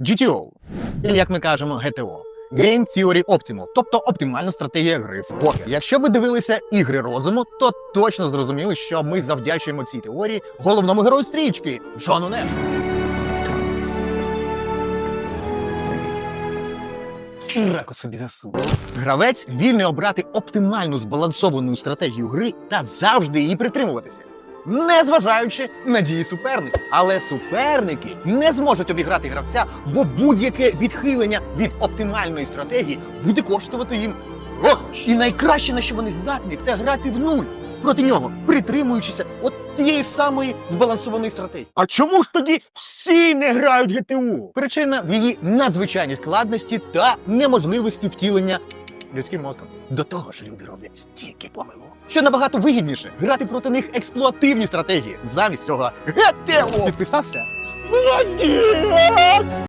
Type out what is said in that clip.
GTO, як ми кажемо, GTO. Game Theory Optimal, тобто оптимальна стратегія гри в покер. Якщо ви дивилися ігри розуму, то точно зрозуміли, що ми завдячуємо цій теорії головному герою стрічки Джону Нешу. Раку собі засув. Гравець вільний обрати оптимальну збалансовану стратегію гри та завжди її притримуватися. Незважаючи на дії суперників. Але суперники не зможуть обіграти гравця, бо будь-яке відхилення від оптимальної стратегії буде коштувати їм гроші. І найкраще, на що вони здатні, це грати в нуль проти нього, притримуючися от тієї самої збалансованої стратегії. А чому ж тоді всі не грають ГТУ? Причина в її надзвичайній складності та неможливості втілення людським мозком. До того ж, люди роблять стільки помилок. Що набагато вигідніше грати проти них експлуативні стратегії замість цього ГТО. Підписався? Молодець!